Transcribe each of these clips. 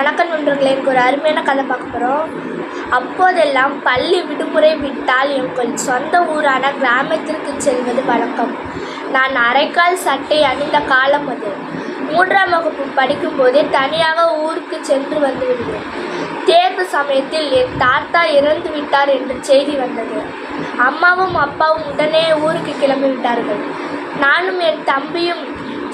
வணக்கம் நண்பர்களே எனக்கு ஒரு அருமையான கதை பார்க்க போகிறோம் அப்போதெல்லாம் பள்ளி விடுமுறை விட்டால் எங்கள் சொந்த ஊரான கிராமத்திற்கு செல்வது வழக்கம். நான் அரைக்கால் சட்டை அணிந்த காலம் அது. மூன்றாம் வகுப்பு படிக்கும்போதே தனியாக ஊருக்கு சென்று வந்து விடுவேன் தேர்வு சமயத்தில் என் தாத்தா இறந்து விட்டார் என்று செய்தி வந்தது. அம்மாவும் அப்பாவும் உடனே ஊருக்கு கிளம்பி விட்டார்கள் நானும் என் தம்பியும்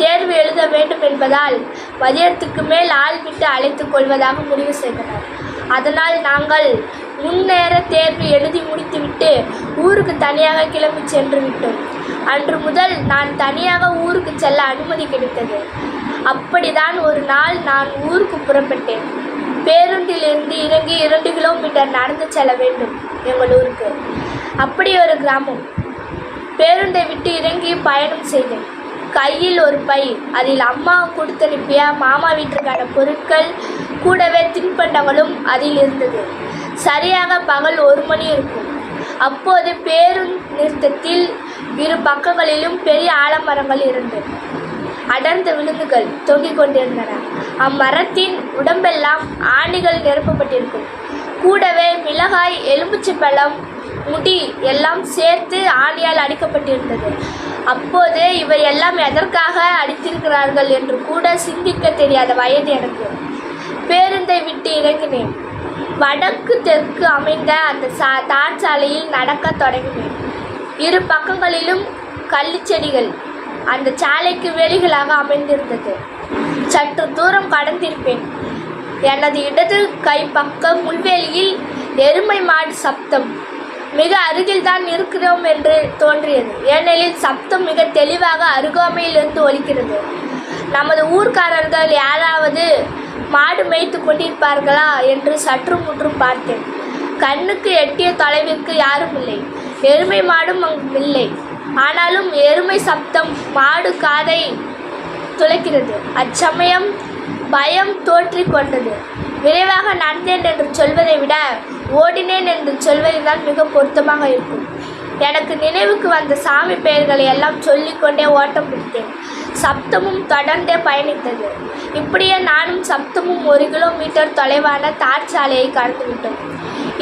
தேர்வு எழுத வேண்டும் என்பதால் மதியத்துக்கு மேல் ஆள் விட்டு அழைத்துக் கொள்வதாக முடிவு செய்தனர். அதனால் நாங்கள் முன்னேற தேர்வு எழுதி முடித்துவிட்டு ஊருக்கு தனியாக கிளம்பி சென்று விட்டோம். அன்று முதல் நான் தனியாக ஊருக்கு செல்ல அனுமதி கிடைத்தது. அப்படிதான் ஒரு நாள் நான் ஊருக்கு புறப்பட்டேன். பேருந்திலிருந்து இறங்கி இரண்டு கிலோமீட்டர் நடந்து செல்ல வேண்டும் எங்கள் ஊருக்கு. அப்படி ஒரு கிராமம். பேருந்தை விட்டு இறங்கி பயணம் செய்தேன். கையில் ஒரு பை. அதில் அம்மா கொடுத்தனுப்பிய மாமா வீட்டிற்கான பொருட்கள் கூடவே தின்பண்டங்களும் அதில் இருந்தது. சரியாக பகல் ஒரு மணி இருக்கும். அப்போது பேருந்து நிறுத்தத்தில் இரு பக்கங்களிலும் பெரிய ஆலமரங்கள் இருந்தது. அடர்ந்த விழுந்துகள் தொங்கிக் கொண்டிருந்தன. அம்மரத்தின் உடம்பெல்லாம் ஆணிகள் நிரப்பப்பட்டிருக்கும். கூடவே மிளகாய் எலும்புச்சி பழம் முடி எல்லாம் சேர்த்து ஆணியால் அடிக்கப்பட்டிருந்தது. அப்போது இவை எல்லாம் எதற்காக அடித்திருக்கிறார்கள் என்று கூட சிந்திக்க தெரியாத வயது எனக்கு. பேருந்தை விட்டு இறங்கினேன். வடக்கு தெற்கு அமைந்த அந்த சா தார் சாலையில் நடக்கத் தொடங்கினேன். இரு பக்கங்களிலும் கள்ளிச்செடிகள் அந்த சாலைக்கு வேலிகளாக அமைந்திருந்தது. சற்று தூரம் கடந்திருப்பேன். எனது இடது கை பக்கம் முள்வேலியில் எருமை மாடு சப்தம். மிக அருகில்தான் இருக்கிறோம் என்று தோன்றியது. ஏனெனில் சப்தம் மிக தெளிவாக அருகாமையிலிருந்து ஒலிக்கிறது. நமது ஊர்க்காரர்கள் யாராவது மாடு மேய்த்து கொண்டிருப்பார்களா என்று சற்று முற்றும் பார்த்தேன். கண்ணுக்கு எட்டிய தொலைவிற்கு யாரும் இல்லை. எருமை மாடும் அங்கு இல்லை. ஆனாலும் எருமை சப்தம் மாடு காதை துளைக்கிறது. அச்சமயம் பயம் தோற்றிக்கொண்டது விரைவாக நடந்தேன் என்று சொல்வதை விட ஓடினேன் என்று சொல்வதுதான் மிக பொருத்தமாக இருக்கும். எனக்கு நினைவுக்கு வந்த சாமி பெயர்களை எல்லாம் சொல்லிக்கொண்டே ஓட்டம் பிடித்தேன். சப்தமும் தொடர்ந்தே பயணித்தது. இப்படியே நானும் சப்தமும் ஒரு கிலோமீட்டர் தொலைவான தார் சாலையை கடந்துவிட்டோம்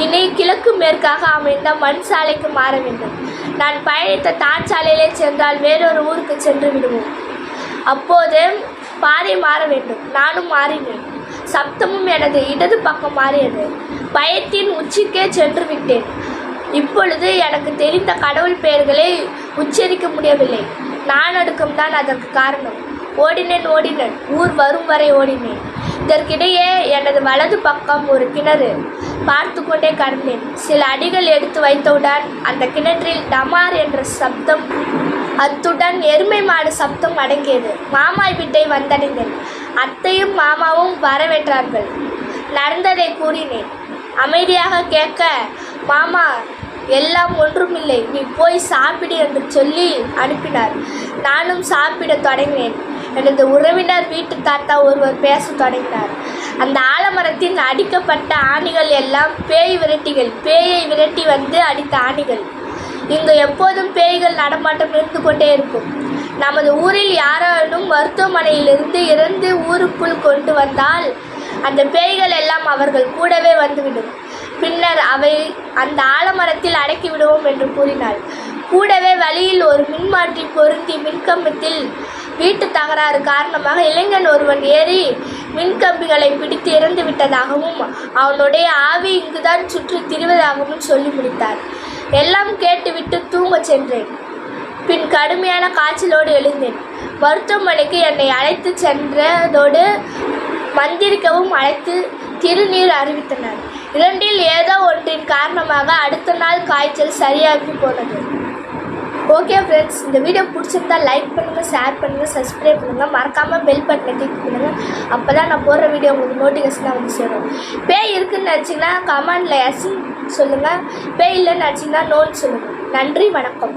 இனி கிழக்கு மேற்காக அமைந்த மண் சாலைக்கு மாற வேண்டும். நான் பயணித்த தார் சாலையிலே சென்றால் வேறொரு ஊருக்கு சென்று விடுவோம். அப்போது பாதை மாற வேண்டும். நானும் மாறினேன். சப்தமும் எனது இடது பக்கம் மாறியது. பயத்தின் உச்சிக்கே சென்று விட்டேன் இப்பொழுது எனக்கு தெரிந்த கடவுள் பெயர்களை உச்சரிக்க முடியவில்லை. நானடுக்கம் தான் அதற்கு காரணம். ஓடினேன் ஓடினேன். ஊர் வரும் வரை ஓடினேன். இதற்கிடையே எனது வலது பக்கம் ஒரு கிணறு. பார்த்து கொண்டே கடந்தேன். சில அடிகள் எடுத்து வைத்தவுடன் அந்த கிணற்றில் டமார் என்ற சப்தம் அத்துடன் எருமை மாடு சப்தம் அடங்கியது. மாமாய் வீட்டை வந்தடைந்தேன். அத்தையும் மாமாவும் வரவேற்றார்கள். நடந்ததை கூறினேன். அமைதியாக கேட்க மாமா எல்லாம் ஒன்றுமில்லை. நீ போய் சாப்பிடு என்று சொல்லி அனுப்பினார். நானும் சாப்பிட தொடங்கினேன். எனது உறவினர் வீட்டு தாத்தா ஒருவர் பேசத் தொடங்கினார். அந்த ஆலமரத்தின் அடிக்கப்பட்ட ஆணிகள் எல்லாம் பேய் விரட்டிகள் பேயை விரட்டி வந்து அடித்த ஆணிகள். இங்கு எப்போதும் பேய்கள் நடமாட்டம் இருந்து கொண்டே இருக்கும். நமது ஊரில் யாரானும் மருத்துவமனையிலிருந்து இறந்து ஊருக்குள் கொண்டு வந்தால் அந்த பேய்கள் எல்லாம் அவர்கள் கூடவே வந்துவிடும். பின்னர் அவை அந்த ஆலமரத்தில் அடக்கி விடுவோம் என்று கூறினாள். கூடவே வழியில் ஒரு மின்மாற்றி பொருத்தி மின்கம்பத்தில் வீட்டு தகராறு காரணமாக இளைஞன் ஒருவன் ஏறி மின்கம்பிகளை பிடித்து இறந்து விட்டதாகவும் அவனுடைய ஆவி இங்குதான் சுற்றி திரிவதாகவும் சொல்லி முடித்தார். எல்லாம் கேட்டுவிட்டு தூங்கச் சென்றேன். பின் கடுமையான காய்ச்சலோடு எழுந்தேன். மருத்துவமனைக்கு என்னை அழைத்து சென்றதோடு மந்திரிக்கவும் அழைத்து திருநீர் அறிவித்தனர். இரண்டில் ஏதோ ஒன்றின் காரணமாக அடுத்த நாள் காய்ச்சல் சரியாகி போனது. ஓகே ஃப்ரெண்ட்ஸ் இந்த வீடியோ பிடிச்சிருந்தா லைக் பண்ணுங்கள் ஷேர் பண்ணுங்கள் சப்ஸ்கிரைப் பண்ணுங்கள் மறக்காமல் பெல் பட்டனை கிளிக் பண்ணுங்கள் அப்போ தான் நான் போடுற வீடியோ உங்களுக்கு நோட்டிஃபிகேஷனாக வந்து சேரும். பேய் இருக்குன்னு நினச்சிங்கன்னா கமெண்டில் எஸ்ன்னு சொல்லுங்கள் பேய் இல்லைன்னு நினச்சிங்கன்னா நோன்னு சொல்லுங்கள் நன்றி வணக்கம்.